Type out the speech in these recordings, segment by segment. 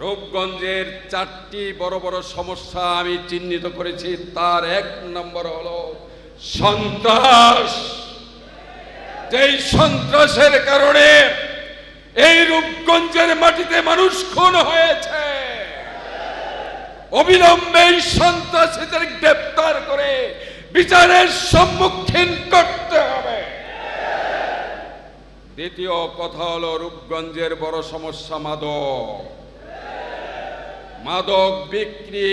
রূপগঞ্জের চারটি বড় বড় সমস্যা আমি চিহ্নিত করেছি, তার এক নম্বর হল সন্ত্রাস। যেই সন্ত্রাসের কারণে এই রূপগঞ্জের মাটিতে মানুষ খুন হয়েছে। অবিলম্বে এই সন্ত্রাসীদের গ্রেপ্তার করে বিচারের সম্মুখীন করতে হবে। দ্বিতীয় কথা হলো রূপগঞ্জের বড় সমস্যা মাদক। মাদক বিক্রি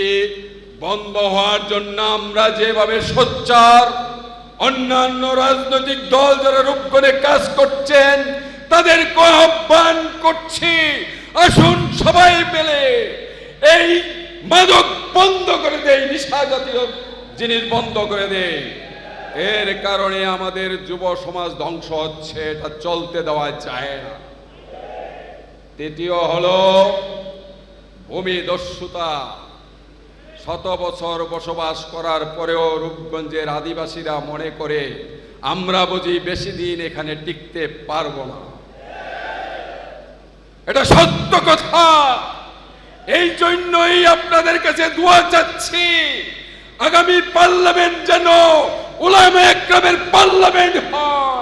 বন্ধ হওয়ার জন্য আমরা যেভাবে সোচ্চার, অন্যান্য রাজনৈতিক দল যারা রূপ করে কাজ করছেন, তাদেরকে আহ্বান করছি, আসুন সবাই মিলে এই মাদক বন্ধ করে দেয় নিশা জাতীয় জিনিস বন্ধ করে দেয় এর কারণে আমাদের যুব সমাজ ধ্বংস হচ্ছে, এটা চলতে দেওয়া যায় না। তৃতীয় হলো ভূমি দস্যুতা শত বছর বসবাস করার পরেও রূপগঞ্জের আদিবাসীরা মনে করে, আমরা বুঝি বেশি দিন এখানে টিকতে পারব না। এটা সত্য কথা। এই জন্যই আপনাদের কাছে দোয়া চাচ্ছি, আগামী পার্লামেন্ট যেন উলামা একরামের পার্লামেন্ট হয়।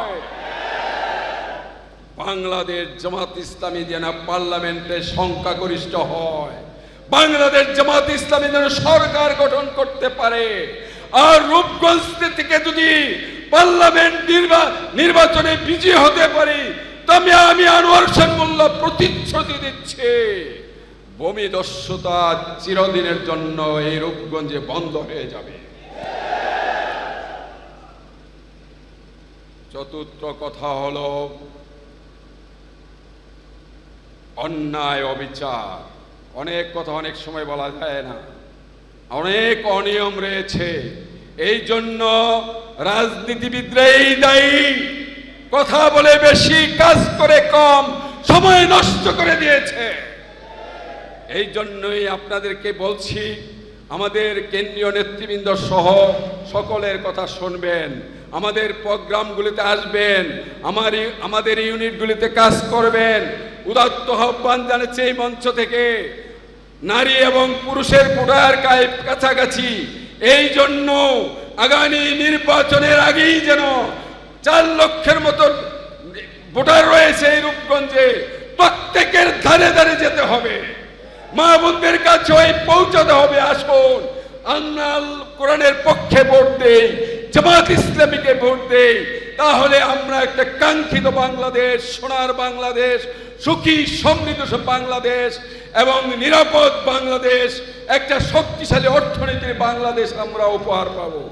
বাংলাদেশ জামাত ইসলামী যেন পার্লামেন্টে সংখ্যাগরিষ্ঠ হয়। বাংলাদেশ জামাত ইসলামী যেন সরকার গঠন করতে পারে। আর রূপগঞ্জ থেকে যদি পার্লামেন্ট নির্বা- নির্বাচনে বিজয়ী হতে পারি, তবে আমি আনোয়ার মোল্লা প্রতিশ্রুতি দিচ্ছি। ভূমি দস্যুতা চিরদিনের জন্য এই রূপগঞ্জে বন্ধ হয়ে যাবে। চতুর্থ কথা হলো অন্যায়, অবিচার। অনেক কথা অনেক সময় বলা যায় না। অনেক অনিয়ম রয়েছে। এই জন্য রাজনীতিবিদরাই দায়ী। কথা বলে বেশি, কাজ করে কম, সময় নষ্ট করে দিয়েছে। এই জন্যই আপনাদেরকে বলছি আমাদের কেন্দ্রীয় নেতৃবৃন্দ সহ সকলের কথা শুনবেন। আমাদের প্রোগ্রামগুলিতে আসবেন। আমার আমাদের ইউনিটগুলিতে কাজ করবেন। উদাত্ত আহ্বান জানাচ্ছে এই মঞ্চ থেকে। নারী এবং পুরুষের কায় কাছাকাছি। এই জন্য আগামী নির্বাচনের আগেই যেন চার লক্ষের মতো ভোটার রয়েছে এই রূপগঞ্জে। প্রত্যেকের ধারে ধারে যেতে হবে। মা বোনদের কাছে পৌঁছাতে হবে, আসুন। আল- কোরআনের পক্ষে ভোট দেই, জামাত ইসলামীকে ভোট দেই। তাহলে আমরা একটা কাঙ্ক্ষিত বাংলাদেশ, সোনার বাংলাদেশ, সুখী, সমৃদ্ধ বাংলাদেশ এবং নিরাপদ বাংলাদেশ, একটা শক্তিশালী অর্থনীতির বাংলাদেশ আমরা উপহার পাবো।